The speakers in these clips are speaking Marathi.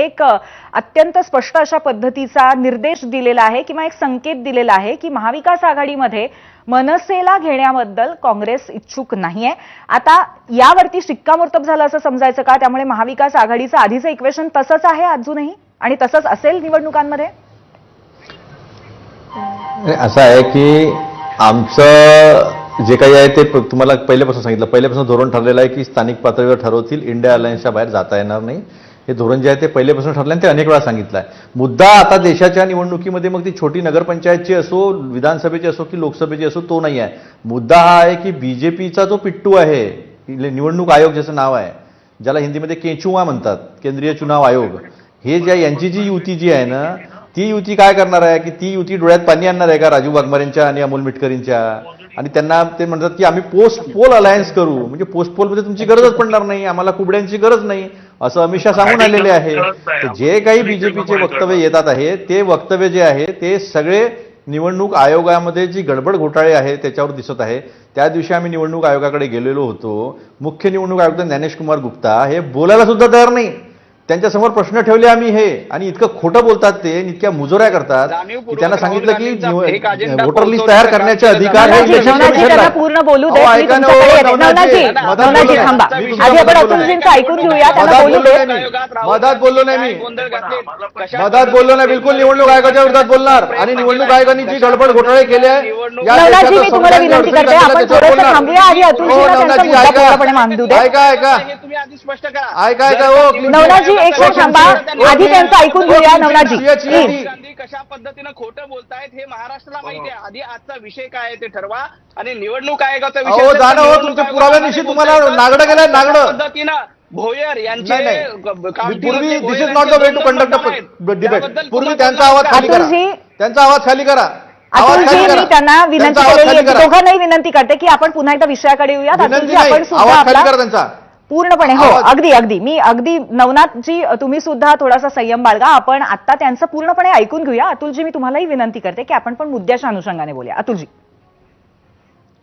एक अत्यंत स्पष्ट अशा पद्धतीचा निर्देश दिलेला आहे किंवा एक संकेत दिलेला आहे की महाविकास आघाडीमध्ये मनसेला घेण्याबद्दल काँग्रेस इच्छुक नाहीये. आता यावरती शिक्कामोर्तब झालं असं समजायचं का? त्यामुळे महाविकास आघाडीचं आधीचं इक्वेशन तसंच आहे अजूनही? आणि तसंच असेल निवडणुकांमध्ये? असं आहे की आमचं जे काही आहे ते तुम्हाला पहिल्यापासून सांगितलं. पहिल्यापासून धोरण ठरलेलं आहे की स्थानिक पातळीवर ठरवतील. इंडिया अलायन्सच्या बाहेर जाता येणार नाही. हे धोरण जे आहे ते पहिल्यापासून ठरलं आणि ते अनेक वेळा सांगितलं आहे मुद्दा आता देशाच्या निवडणुकीमध्ये मग ती छोटी नगरपंचायतची असो विधानसभेची असो की लोकसभेची असो तो नाही आहे. मुद्दा हा आहे की बी जे पीचा जो पिट्टू आहे निवडणूक आयोग ज्याचं नाव आहे ज्याला हिंदीमध्ये केचुआ म्हणतात केंद्रीय चुनाव आयोग हे ज्या यांची जी युती जी आहे ना ती युती काय करणार आहे की ती युती डोळ्यात पाणी आणणार आहे का राजू वाघमारेंच्या आणि अमोल मिटकरींच्या? आणि त्यांना ते म्हणतात की आम्ही पोस्ट पोल अलायन्स करू म्हणजे पोस्ट पोलमध्ये तुमची गरजच पडणार नाही आम्हाला कुबड्यांची गरज नाही. असं अमित शहा सांगून आलेले आहे. जे काही बीजेपीचे वक्तव्य येतात आहे ते वक्तव्य जे आहे ते सगळे निवडणूक आयोगामध्ये जी गडबड घोटाळे आहे त्याच्यावर दिसत आहे. त्या दिवशी आम्ही निवडणूक आयोगाकडे गेलेलो होतो. मुख्य निवडणूक आयुक्त ज्ञानेश कुमार गुप्ता हे बोलायला सुद्धा तयार नाही. त्यांच्यासमोर प्रश्न ठेवले आम्ही हे. आणि इतकं खोटं बोलतात ते आणि इतक्या मुजोऱ्या करतात की त्यांना सांगितलं की वोटर लिस्ट तयार करण्याचे अधिकार हे. पूर्ण बोलू हो, मधात बोललो नाही गांधी मी. मधात बोललो नाही बिलकुल. निवडणूक आयोगाच्या विरोधात बोलणार. आणि निवडणूक आयोगाने जी गडबड घोटाळे केले आहे, हो, ऐका. ऐका हे तुम्ही आधी स्पष्ट करा ऐका, ऐका, हो, नवनाथजी, एक क्षण थांबा. आधी त्यांचं ऐकून घेऊया, प्लीज. युती. गांधी कशा पद्धतीनं खोटं बोलतायत हे महाराष्ट्राला माहिती आहे आधी आजचा विषय काय आहे ते ठरवा आणि निवडणूक आयोगाचा विषय अहो, असेल तर जाणं हो, निवडणूक तुमच्या आयोगाला पुराव्यानिशी तुम्हाला. नागडं गेलंय, कशा नागडं. पद्धतीनं भोयर यांचे नाही, नाही. ग- कामठीवरचे पूर्वी this Bhoyar is not the way to conduct आहेत. डिबेट त्याबद्दल पूर्वी तुम्हाला त्यांचा आवाज खाली करा अतुलजी, त्यांचा आवाज खाली करा आवाज अतुलजी मी त्यांना विनंती त्यांचा आवाज केलेली खाली आहे करा दोघांनाही विनंती करते की आपण पुन्हा एकदा विषयाकडे येऊयात विनंती अतुलजी नाही आपण सुद्धा आवाज खाली आपला करा त्यांचा पूर्णपणे हो अगदी अगदी. मी अगदी नवनाथजी तुम्ही सुद्धा थोडासा संयम बाळगा. आपण आता त्यांचं पूर्णपणे ऐकून घेऊया. अतुलजी मी तुम्हालाही विनंती करते की आपण पण मुद्द्याच्या अनुषंगाने बोलूया. अतुलजी.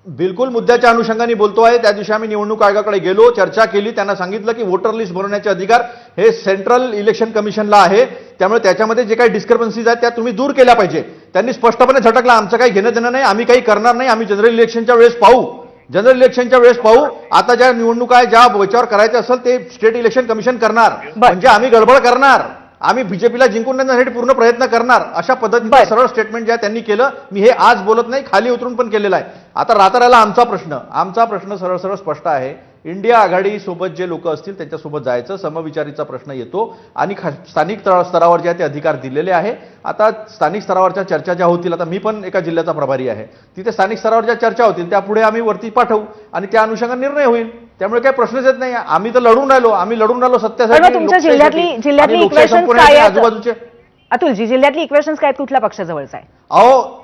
बिलकुल मुद्द्याच्या अनुषंगाने बोलतो आहे. त्या दिवशी आम्ही निवडणूक आयोगाकडे गेलो चर्चा केली. त्यांना सांगितलं की वोटर लिस्ट बनवण्याचे अधिकार हे सेंट्रल इलेक्शन कमिशनला आहे. त्यामुळे त्याच्यामध्ये जे काही डिस्क्रिपन्सीज आहेत त्या तुम्ही दूर केल्या पाहिजे. त्यांनी स्पष्टपणे झटकलं. आमचं काही घेणं देणं नाही. आम्ही काही करणार नाही. आम्ही जनरल इलेक्शनच्या वेळेस पाहू. जनरल इलेक्शनच्या वेळेस पाहू. आता ज्या निवडणुका आहे ज्या याच्यावर करायचं असेल ते स्टेट इलेक्शन कमिशन करणार. म्हणजे आम्ही गडबड करणार. आम्ही बीजेपीला जिंकून देण्यासाठी पूर्ण प्रयत्न करणार. अशा पद्धतीचं बर. सरळ स्टेटमेंट जे आहे त्यांनी केलं मी हे आज बोलत नाही खाली उतरून पण केलेलं आहे. आता राहता राहिला आमचा प्रश्न. आमचा प्रश्न सरळ सरळ स्पष्ट आहे. इंडिया आघाडी सोबत जे लोक असतील त्यांच्यासोबत जायचं समविचारीचा प्रश्न येतो. आणि स्थानिक स्तरावर जे आहे ते अधिकार दिलेले आहे. आता स्थानिक स्तरावरच्या चर्चा ज्या होतील आता मी पण एका जिल्ह्याचा प्रभारी आहे. तिथे स्थानिक स्तरावर ज्या चर्चा होतील त्या पुढे आम्ही वरती पाठवू आणि त्या अनुषंगाने निर्णय होईल. त्यामुळे काही प्रश्नच येत नाही. आम्ही तर लढून राहिलो. आम्ही लढून राहिलो सत्यासाठी. आजूबाजूचे? अतुलजी जिल्ह्यातली इक्वेशन्स काय कुठल्या पक्षाजवळचा आहे? अहो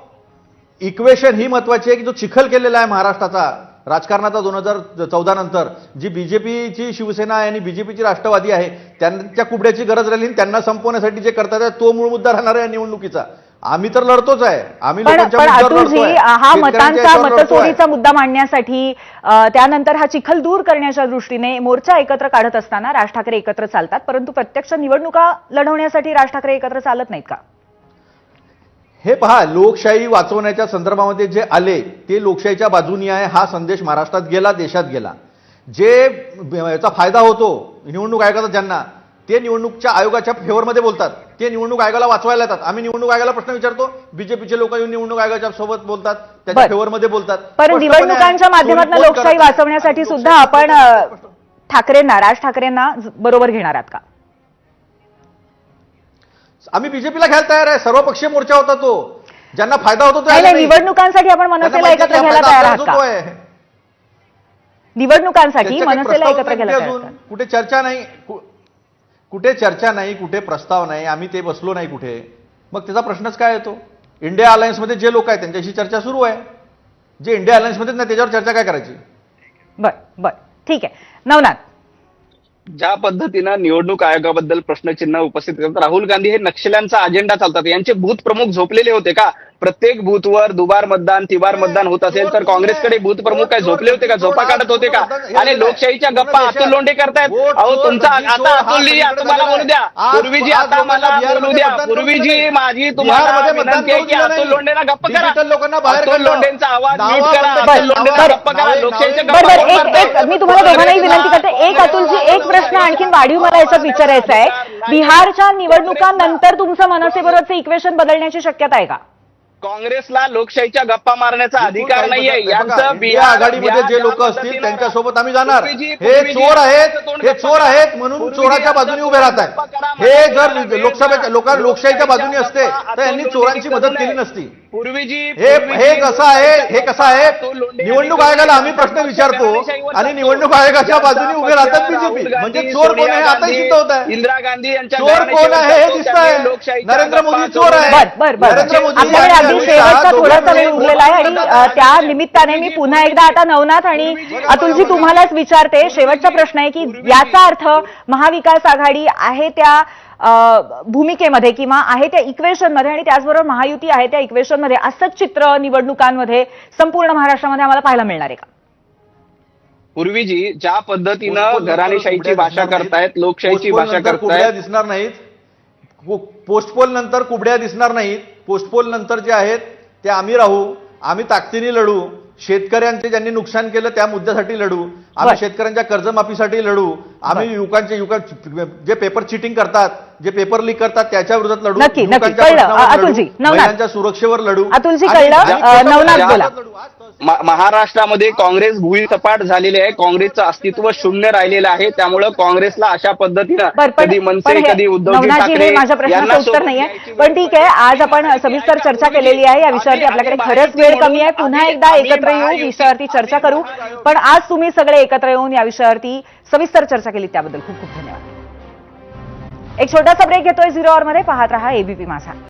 इक्वेशन ही महत्वाची आहे की जो चिखल केलेला आहे महाराष्ट्राचा. राजकारणाचा दोन हजार चौदा नंतर जी बीजेपीची शिवसेना आहे आणि बीजेपीची राष्ट्रवादी आहे त्यांच्या कुबड्याची गरज राहिली आणि त्यांना संपवण्यासाठी जे करतात तो मूळ मुद्दा राहणार आहे या निवडणुकीचा आम्ही तर लढतोच आहे आम्ही. हा मतांचा. मतचोरीचा मुद्दा मांडण्यासाठी त्यानंतर हा चिखल दूर करण्याच्या दृष्टीने मोर्चा एकत्र काढत असताना राज ठाकरे एकत्र चालतात परंतु प्रत्यक्ष निवडणुका लढवण्यासाठी राज ठाकरे एकत्र चालत नाहीत का हे पहा लोकशाही वाचवण्याच्या संदर्भामध्ये जे आले ते लोकशाहीच्या बाजूनी आहे हा संदेश महाराष्ट्रात गेला देशात गेला. जे याचा फायदा होतो निवडणूक आयोगाचा ज्यांना ते निवडणूकच्या आयोगाच्या फेवरमध्ये बोलतात. ते निवडणूक आयोगाला वाचवायला येतात. आम्ही निवडणूक आयोगाला प्रश्न विचारतो बीजेपीचे लोक येऊन निवडणूक आयोगाच्या सोबत बोलतात त्याच्या. फेवरमध्ये बोलतात. पण निवडणुकांच्या माध्यमातून लोकशाही? वाचवण्यासाठी सुद्धा आपण ठाकरेंना राज ठाकरेंना बरोबर घेणार आहात का? आम्ही बीजेपीला घ्यायला तयार आहे. सर्वपक्षीय मोर्चा होता तो. ज्यांना फायदा होतो. निवडणुकांसाठी आपण मनसेला एकत्र घ्यायला तयार आहात. निवडणुकांसाठी मनसेला एकत्र घ्यायला? कुठे चर्चा नाही. कुठे चर्चा नाही कुठे प्रस्ताव नाही आम्ही ते बसलो नाही कुठे. मग त्याचा प्रश्नच काय येतो? इंडिया अलायन्समध्ये जे लोक आहेत त्यांच्याशी चर्चा सुरू आहे. जे इंडिया अलायन्समध्ये नाही त्याच्यावर चर्चा काय करायची? बर बर. ठीक आहे. नवनाथ ज्या पद्धतीनं निवडणूक आयोगाबद्दल प्रश्नचिन्ह उपस्थित करतात राहुल गांधी हे नक्षल्यांचा अजेंडा चालतात. यांचे भूत प्रमुख झोपलेले होते का? प्रत्येक बूथवर दुबार मतदान तिबार मतदान होत असेल तर काँग्रेसकडे बूथ प्रमुख काय झोपले होते का? झोपा काढत होते का? आणि लोकशाहीच्या गप्पा अतुल लोंढे करतायत. अहो तुमचा आता अतुलजी आता मला बोलू द्या. पूर्वीजी आता मला बोलू द्या. पूर्वीजी माझी तुम्हाला विनंती आहे की अतुल. लोंढेला गप्प करा. डिजिटल लोकांना बाहेर अतुल. लोंढेंचा आवाज म्यूट करा. अतुल बरं, गप्प करा. लोकशाहीच्या गप्पा? मी तुम्हाला दोघांनाही विनंती करते. एक अतुलजी एक प्रश्न आणखीन वाढीव मला याच्यात विचारायचा आहे. बिहारच्या निवडणुकांनंतर तुमचं मनसेबरोबरचं इक्वेशन बदलण्याची शक्यता आहे का? काँग्रेसला लोकशाहीच्या गप्पा मारण्याचा अधिकार नाहीये यांचं बिहार आघाडीमध्ये जे लोक असतील त्यांच्यासोबत आम्ही जाणार हे चोर आहेत हे चोर. आहेत म्हणून चोराच्या बाजूने उभे राहत गप्पा करा. आहेत हे जर लोकसभेच्या लोकां वेळ लोकशाहीच्या. बाजूने असते तर यांनी चोरांची मदत केली नसती पूर्वीजी हे हे कसं आहे? हे कसं आहे? निवडणूक आयोगाला आम्ही प्रश्न विचारतो आणि. निवडणूक आयोगाच्या बाजूने उभे राहतात बीजेपी. म्हणजे चोर कोण आहे आता होत आहे. इंदिरा गांधी यांच्या चोर कोण आहे? हे दिसत आहे नरेंद्र मोदी चोर आहे. बर बर बर. नरेंद्र मोदी थोडासा वेळ उरलेला आहे आणि त्या निमित्ताने मी पुन्हा एकदा आता नवनाथ आणि अतुलजी तुम्हालाच विचारते. शेवटचा प्रश्न आहे की याचा अर्थ महाविकास आघाडी आहे त्या भूमिकेमध्ये किंवा आहे त्या इक्वेशनमध्ये आणि त्याचबरोबर महायुती आहे त्या इक्वेशनमध्ये असंच चित्र निवडणुकांमध्ये संपूर्ण महाराष्ट्रामध्ये आम्हाला पाहायला मिळणार आहे का? पूर्वीजी ज्या पद्धतीनं घराणेशाहीची भाषा करतायत. लोकशाहीची भाषा करतायत. दिसणार नाहीत. पोस्टपोल नंतर कुबड्या दिसणार नाहीत. पोस्टपोल नंतर जे आहेत ते आम्ही राहू आम्ही ताकदीने लढू. शेतकऱ्यांचे ज्यांनी नुकसान केलं त्या मुद्द्यासाठी लढू आम्ही. शेतकऱ्यांच्या कर्जमाफीसाठी लढू आम्ही युवकांचे युवक जे पेपर चिटिंग करतात जे पेपर लीक करतात त्याच्या विरोधात लढू नक्की, नक्की. कळलं. अतुलजी, नवनाथ. सुरक्षेवर लढू. अतुलजी, कळलं. नवनाथ बोला. महाराष्ट्रामध्ये काँग्रेस भुईसपाट झालेली आहे. काँग्रेसचं अस्तित्व शून्य राहिलेलं आहे. त्यामुळे काँग्रेसला अशा पद्धतीनं कधी मनसे हे कधी उद्धवजी ठाकरे हे माझ्या प्रश्नाचं यांना उत्तर नाहीये. पण ठीक आहे आज आपण सविस्तर चर्चा केलेली आहे. या विषयावरती आपल्याकडे खरंच वेळ कमी आहे. पुन्हा एकदा एकत्र येऊ महायुती- विषयावरती चर्चा करू. पण आज तुम्ही सगळे एकत्र येऊन या विषयावरती सविस्तर चर्चा केली. त्याबद्दल खूप खूप धन्यवाद. एक छोटासा ब्रेक घेतोय झिरो मध्ये. पाहत रहा एबीपी माझा.